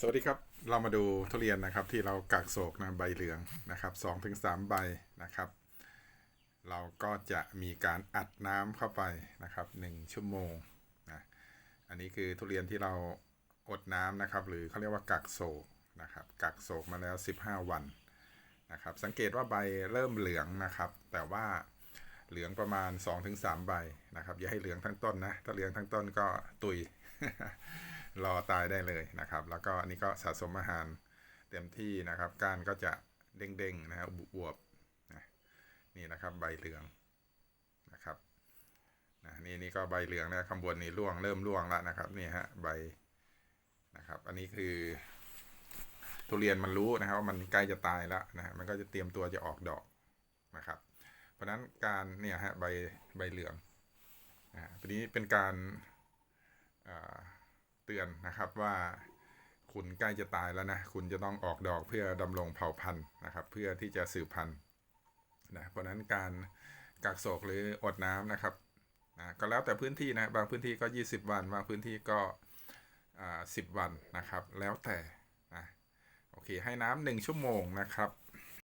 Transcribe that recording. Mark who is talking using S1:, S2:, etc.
S1: สวัสดีครับ เรามาดูทุเรียนนะครับ ที่เรากักโศกนะใบเหลืองนะครับสองถึงสามใบนะครับ เราก็จะมีการอัดน้ำเข้าไปนะครับหนึ่งชั่วโมงนะอันนี้คือทุเรียนที่เราอดน้ำนะครับ หรือเขาเรียกว่ากักโศกนะครับกักโศกมาแล้ว 15 วันนะครับ สังเกตว่าใบเริ่มเหลืองนะครับ แต่ว่าเหลืองประมาณ 2-3 ใบนะครับ อย่าให้เหลืองทั้งต้นนะ ถ้าเหลืองทั้งต้นก็ตุย รอตายได้เลยนะครับ แล้วก็อันนี้ก็สะสมอาหารเต็มที่นะครับก้านก็จะเด้งๆนะครับอวบนะนี่นะครับใบเหลืองนะครับนะนี่นี่ก็ใบเหลืองนะข้างบนนี่ร่วงเริ่มร่วงแล้วนะครับนี่ฮะใบนะครับ อันนี้คือ ทุเรียนมันรู้นะครับว่ามันใกล้จะตายแล้วนะฮะมันก็จะเตรียมตัวจะออกดอกนะครับ เพราะฉะนั้นการเนี่ยฮะใบใบเหลืองอ่าทีนี้เป็นการ เตือนนะครับว่าคุณใกล้จะตายแล้วนะ คุณจะต้องออกดอกเพื่อดำรงเผ่าพันธุ์นะครับ เพื่อที่จะสืบพันธุ์นะเพราะนั้นการกักโศกหรืออดน้ำนะครับนะก็แล้วแต่พื้นที่นะบางพื้นที่ก็ 20 วัน บางพื้นที่ก็อ่า10วันนะครับ แล้วแต่นะโอเคให้น้ำหนึ่งชั่วโมงนะครับ